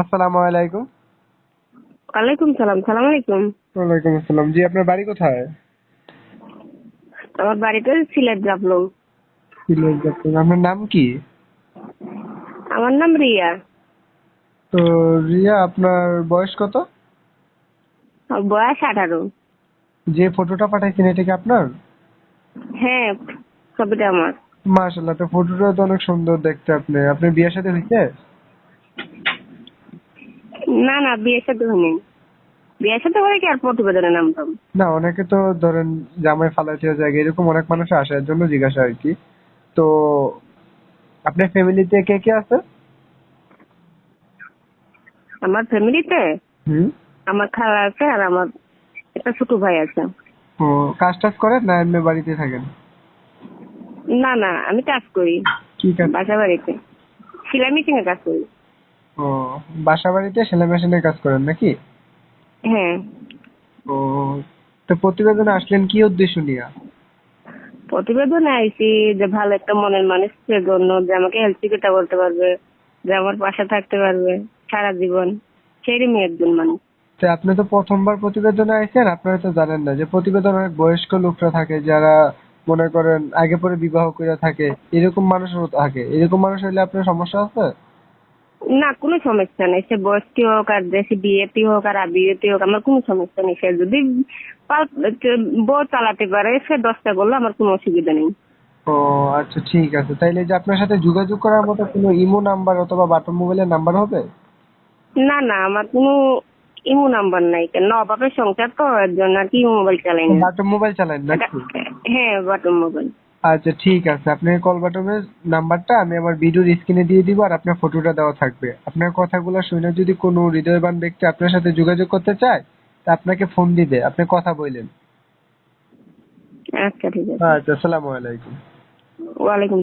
আসসালামু আলাইকুম। ওয়ালাইকুম সালাম সালাম আলাইকুম। ওয়ালাইকুম আসসালাম। জি আপনার বাড়ি কোথায়? আমার বাড়িতে সিলেট জাফলং। সিলেট যাচ্ছেন। আপনার নাম কি? আমার নাম রিয়া। তো রিয়া আপনার বয়স কত? বয়স আঠারো। যে ফটোটা পাঠাইছেন এটা কি আপনার? হ্যাঁ ছবিটা আমার। মাশাল্লাহ তো ফটোটা তো অনেক সুন্দর দেখতে আপনি। আপনি বিয়ের সাথে হয়েছে? না না বিয়ের সাথে হয়নি। বিয়ের সাথে করে কি আর প্রতিবেদনে নামতাম না অনেকে তো ধরেন জামাই ফালাইতে জায়গা এরকম অনেক মানুষ আসে এর জন্য জিজ্ঞাসা আর কি। তো আপনার ফ্যামিলিতে কে কে আছে? আমার ফ্যামিলিতে হুম। আমার খালা আছে আর আমার একটা ছোট ভাই আছে। ও কাজ টাজ করেন না এমনি বাড়িতে থাকেন? না না আমি কাজ করি। কি কাজ? বাসা বাড়িতে। সেলাই মেশিনে কাজ করি। ও বাসা বাড়িতে সেলাই মেশিনের কাজ করেন নাকি? হ্যাঁ ও তো প্রতিবেদনে আসলেন কি উদ্দেশ্য নিয়ে? প্রতিবেদনে আইছি যে ভালো একটা মনের মানুষের জন্য যে আমাকে চিকিৎসা করতে পারবে যে আমার পাশে থাকতে পারবে সারা জীবন। সেরকমই একজন মানুষ। তো আপনি তো প্রথমবার প্রতিবেদনে আইছেন আপনারা তো জানেন না যে প্রতিবেদনে অনেক বয়স্ক লোকরা থাকে যারা মনে করেন আগে পরে বিবাহ করে থাকে এরকম মানুষও থাকে। এরকম মানুষ হইলে আপনার সমস্যা আছে? না কোনো সমস্যা নেই। সে বয়স্কি হোক আর সে বিয়েতে হোক আর বিয়েতে হোক আমার কোনো সমস্যা নেই। সে যদি বউ চালাতে পারে সে দশটা করলে আমার কোনো অসুবিধা নেই। ও আচ্ছা ঠিক আছে। তাইলে যে আপনার সাথে যোগাযোগ করার মতো কোনো ইমো নাম্বার অথবা বাটন মোবাইলের নাম্বার হবে? না না আমার কোনো ইমো নাম্বার নাই। কেন? অভাবের সংসার তো এর জন্য আর কি মোবাইল চালাই না। বাটন মোবাইল চালান নাকি? হ্যাঁ বাটন মোবাইল। আচ্ছা ঠিক আছে। আপনার কল বাটনের নাম্বারটা আমি আমার ভিডিওর স্ক্রিনে দিয়ে দিব আর আপনার ফটোটা দেওয়া থাকবে। আপনার কথাগুলো শুনে যদি কোনো হৃদয়বান ব্যক্তি আপনার সাথে যোগাযোগ করতে চায় তা আপনাকে ফোন দিবে। আপনি কথা বললেন। আচ্ছা ঠিক আছে। আচ্ছা আসসালামু আলাইকুম। ওয়ালাইকুম